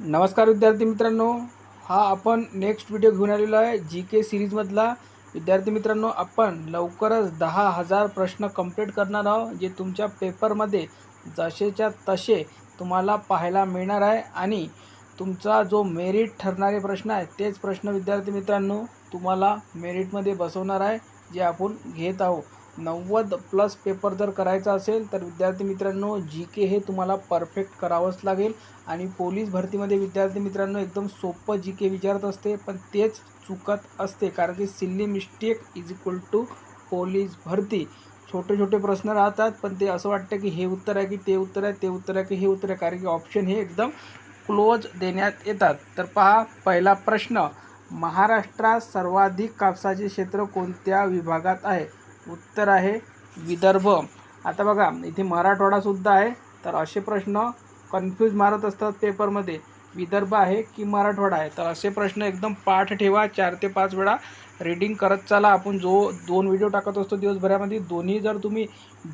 नमस्कार विद्यार्थी मित्रांनो. हा आपण नेक्स्ट व्हिडिओ घेऊन आलेलो आहे. जी के सिरीजमधला विद्यार्थी मित्रांनो आपण लवकरच दहा हजार प्रश्न कंप्लीट करणार आहोत जे तुमच्या पेपरमध्ये जसेच्या तसे तुम्हाला पाहायला मिळणार आहे. आणि तुमचा जो मेरिट ठरणारे प्रश्न आहे तेच प्रश्न विद्यार्थी मित्रांनो तुम्हाला मेरिटमध्ये बसवणार आहे जे आपण घेत आहोत. नव्वद प्लस पेपर जर करायचा असेल तर विद्यार्थी मित्रांनो जी के हे तुम्हाला परफेक्ट करावंच लागेल. आणि पोलीस भरतीमध्ये विद्यार्थी मित्रांनो एकदम सोपं जी के विचारत असते पण तेच चुकत असते कारण की silly mistake is equal to police भरती. छोटे छोटे प्रश्न राहतात पण ते असं वाटतं की हे उत्तर आहे की ते उत्तर आहे ते उत्तर आहे की हे उत्तर आहे कारण की ऑप्शन हे एकदम क्लोज देण्यात येतात. तर पहा पहिला प्रश्न महाराष्ट्रात सर्वाधिक कापसाचे क्षेत्र कोणत्या विभागात आहे? उत्तर आहे विदर्भ. आता बघा इथे मराठवाडासुद्धा आहे. तर असे प्रश्न कन्फ्यूज मारत असतात पेपरमध्ये विदर्भ आहे की मराठवाडा आहे? तर असे प्रश्न एकदम पाठ ठेवा. चार ते पाच वेळा रीडिंग करत चाला. आपण जो दोन व्हिडिओ टाकत असतो दिवसभरामध्ये दोन्ही जर तुम्ही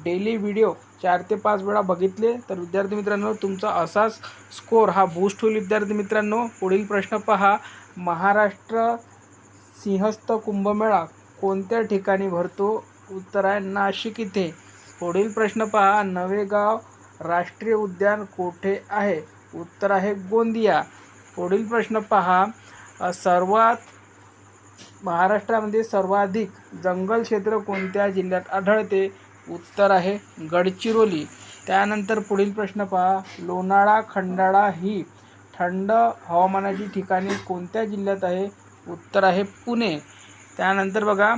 डेली व्हिडिओ चार ते पाच वेळा बघितले तर विद्यार्थी मित्रांनो तुमचा असाच स्कोर हा बूस्ट होईल विद्यार्थी मित्रांनो. पुढील प्रश्न पहा. महाराष्ट्र सिंहस्थ कुंभमेळा कोणत्या ठिकाणी भरतो? उत्तर आहे नाशिक इथे. पुढील प्रश्न पहा नवेगाव राष्ट्रीय उद्यान कोठे आहे? उत्तर आहे गोंदिया. पुढील प्रश्न पहा सर्वात महाराष्ट्रामध्ये सर्वाधिक जंगल क्षेत्र कोणत्या जिल्ह्यात आढळते? उत्तर आहे गडचिरोली. त्यानंतर पुढील प्रश्न पहा लोणाळा खंडाळा ही थंड हवामानाची ठिकाणे कोणत्या जिल्ह्यात आहे? उत्तर आहे पुणे. त्यानंतर बघा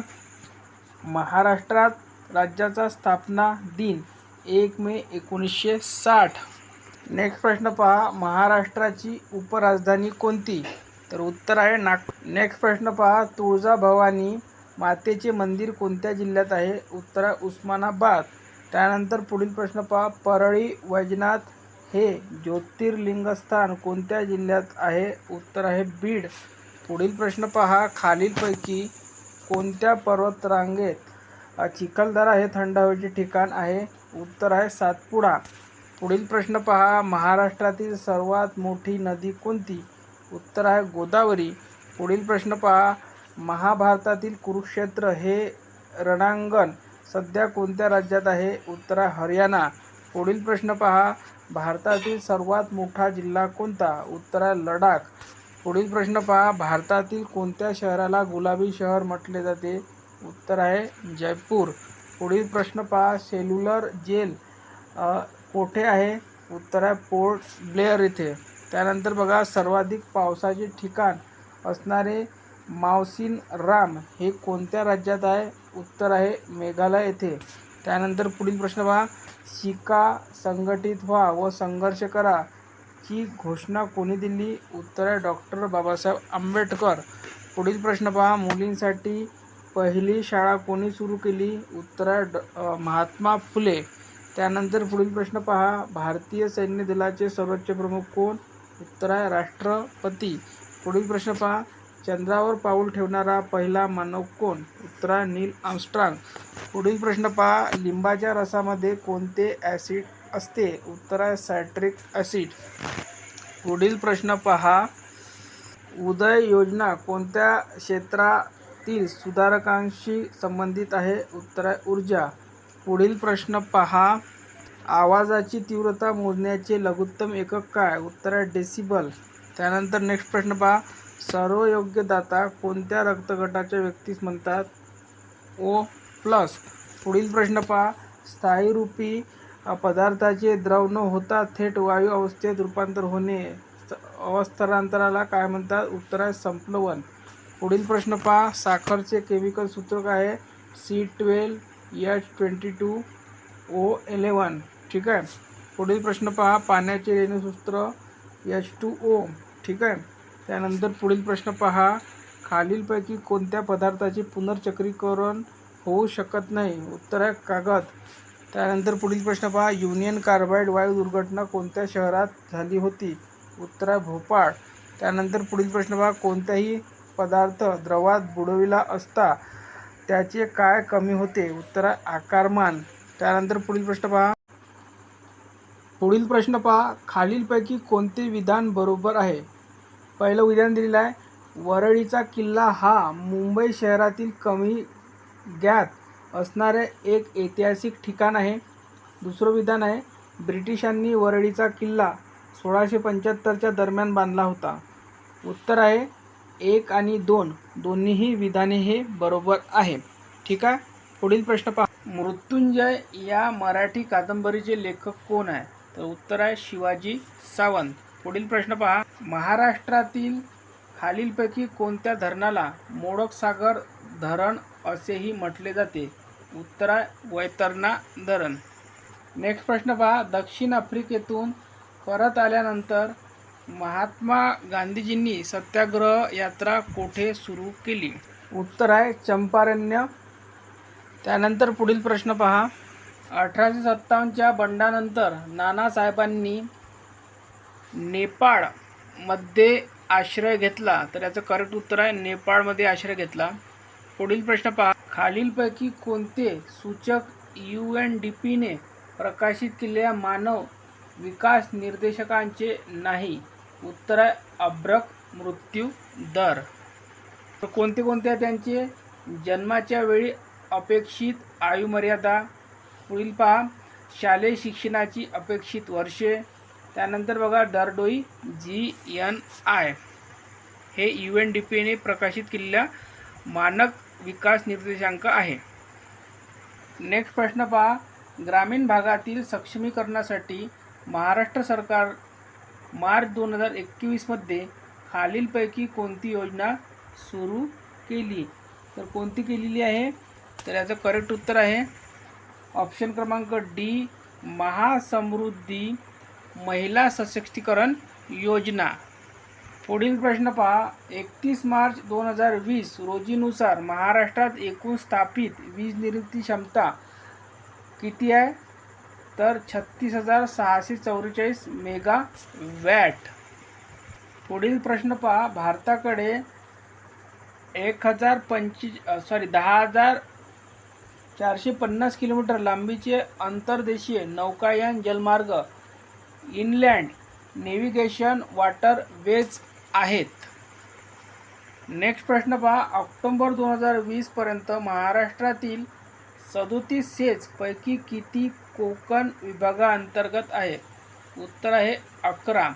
महाराष्ट्रात राज्याचा स्थापना दिन एक मे एकोणीसशे साठ. नेक्स्ट प्रश्न पहा महाराष्ट्राची उपराजधानी कोणती? तर उत्तर आहे नाग नेक्स्ट प्रश्न पहा तुळजाभवानी मातेचे मंदिर कोणत्या जिल्ह्यात आहे? उत्तर आहे उस्मानाबाद. त्यानंतर पुढील प्रश्न पहा परळी वैजनाथ हे ज्योतिर्लिंगस्थान कोणत्या जिल्ह्यात आहे? उत्तर आहे बीड. पुढील प्रश्न पहा खालीलपैकी कोणत्या पर्वतरांगेत चिखलदरा हे थंड हवेचे ठिकाण आहे? उत्तर आहे सातपुडा. पुढील प्रश्न पहा. महाराष्ट्रातील सर्वात मोठी नदी कोणती? उत्तर आहे गोदावरी. पुढील प्रश्न पहा. महाभारतातील कुरुक्षेत्र हे रणांगण सध्या कोणत्या राज्यात आहे? उत्तर आहे हरियाणा. पुढील प्रश्न पहा. भारतातील सर्वात मोठा जिल्हा कोणता? उत्तर आहे लडाख. पुढील प्रश्न पहा. भारतातील कोणत्या शहराला गुलाबी शहर म्हटले जाते? उत्तर आहे जयपूर. पुढील प्रश्न पहा. सेल्युलर जेल कोठे आहे? उत्तर आहे पोर्ट ब्लेअर येथे त्यानंतर बघा सर्वाधिक पावसाचे ठिकाण असणारे मावसिन राम हे कोणत्या राज्यात आहे? उत्तर आहे मेघालय येथे त्यानंतर पुढील प्रश्न पहा. शिका संघटित व्हा व संघर्ष करा. ची घोषणा कोणी दिली? उत्तर आहे डॉक्टर बाबासाहेब आंबेडकर. पुढील प्रश्न पहा. मुलींसाठी पहिली शाळा कोणी सुरू केली? उत्तर आहे ड महात्मा फुले. त्यानंतर पुढील प्रश्न पहा. भारतीय सैन्य दलाचे सर्वोच्च प्रमुख कोण? उत्तर आहे राष्ट्रपती. पुढील प्रश्न पहा. चंद्रावर पाऊल ठेवणारा पहिला मानव कोण? उत्तर आहे नील आमस्ट्रांग पुढील प्रश्न पहा. लिंबाच्या रसामध्ये कोणते ॲसिड असते. उत्तर आहे सायट्रिक ॲसिड पुढील प्रश्न पहा. उदय योजना कोणत्या क्षेत्रातील सुधारकांशी संबंधित आहे? उत्तर आहे ऊर्जा. पुढील प्रश्न पहा. आवाजाची तीव्रता मोजण्याचे लघुत्तम एकक काय? उत्तर आहे डेसिबल त्यानंतर नेक्स्ट प्रश्न पहा. सर्व योग्य दाता कोणत्या रक्तगटाच्या व्यक्तीस म्हणतात? ओ प्लस पुढील प्रश्न पहा. स्थायीरूपी पदार्थाचे द्रव न होता थेट वायू अवस्थेत रूपांतर होणे. स- अवस्थांतराला काय म्हणतात? उत्तर आहे संप्लवन. पुढील प्रश्न पहा. साखरचे केमिकल सूत्र काय आहे C twelve H twenty two O eleven ठीक आहे? पुढील प्रश्न पहा. पाण्याचे रेणूसूत्र एच टू ओ ठीक आहे? त्यानंतर पुढील प्रश्न पहा. खालीलपैकी कोणत्या पदार्थाचे पुनर्चक्रीकरण होऊ शकत नाही? उत्तर आहे कागद. त्यानंतर पुढील प्रश्न पहा. युनियन कार्बाईड वायू दुर्घटना कोणत्या शहरात झाली होती? उत्तर भोपाळ. त्यानंतर पुढील प्रश्न पहा. कोणताही पदार्थ द्रवात बुडविला असता त्याचे काय कमी होते? उत्तर आकारमान. त्यानंतर पुढील प्रश्न पहा. पुढील प्रश्न पहा. खालीलपैकी कोणते विधान बरोबर आहे? पहिलं विधान दिलेलं आहे. वरळीचा किल्ला हा मुंबई शहरातील कमी ज्ञात असणारे एक ऐतिहासिक ठिकाण आहे. दुसरं विधान आहे ब्रिटिशांनी वरळीचा किल्ला सोळाशे पंच्याहत्तरच्या दरम्यान बांधला होता. उत्तर आहे एक आणि दोन दोन्हीही विधाने हे बरोबर आहे. ठीक आहे पुढील प्रश्न पहा. मृत्युंजय या मराठी कादंबरीचे लेखक कोण आहे? तर उत्तर आहे शिवाजी सावंत. पुढील प्रश्न पहा. महाराष्ट्रातील खालीलपैकी कोणत्या धरणाला मोडक सागर धरण असेही म्हटले जाते? उत्तर आहे वैतरणा धरण. नेक्स्ट प्रश्न पहा. दक्षिण आफ्रिकेतून परत आल्यानंतर महात्मा गांधीजींनी सत्याग्रह यात्रा कोठे सुरू केली? उत्तर आहे चंपारण्य. त्यानंतर पुढील प्रश्न पहा. अठराशे सत्तावन्नच्या बंडानंतर नानासाहेबांनी नेपाळमध्ये आश्रय घेतला. तर याचं करेक्ट उत्तर आहे नेपाळमध्ये आश्रय घेतला. पुढील प्रश्न पहा. खालीलपैकी कोणते सूचक यू एन डी पीने प्रकाशित केलेल्या मानव विकास निर्देशकांचे नाही? उत्तर आहे अभ्रक मृत्यू दर. तर कोणते कोणते आहे त्यांचे? जन्माच्या वेळी अपेक्षित आयुमर्यादा. पुढील पहा. शालेय शिक्षणाची अपेक्षित वर्षे. त्यानंतर बघा दरडोई जी एन आय. हे यू एन डी पीने प्रकाशित केलेल्या मानक विकास निर्देशांक आहे. नेक्स्ट प्रश्न पहा. ग्रामीण भागातील सक्षमीकरणासाठी महाराष्ट्र सरकार मार्च दोन हजार एकवीसमध्ये खालीलपैकी कोणती योजना सुरू केली? तर कोणती केलेली आहे? तर याचं करेक्ट उत्तर आहे. ऑप्शन क्रमांक डी महासमृद्धी महिला सशक्तीकरण योजना. पुढील प्रश्न पहा. एकतीस मार्च दोन हजार वीस रोजीनुसार महाराष्ट्रात एकूण स्थापित वीज निर्मिती क्षमता किती आहे? तर छत्तीस हजार सहाशे चौवेचाळीस मेगा वॅट पुढील प्रश्न पहा. भारताकडे एक हजार पंचवीस सॉरी दहा हजार चारशे पन्नास किलोमीटर लांबीचे अंतर्देशीय नौकायन जलमार्ग इनलँड नेव्हिगेशन वॉटर वेज आहेत. नेक्स्ट प्रश्न पहा. ऑक्टोंबर दोन हजार वीसपर्यंत महाराष्ट्रातील सदोतीस सेजपैकी किती कोकण विभागाअंतर्गत आहे उत्तर आहे अकरा.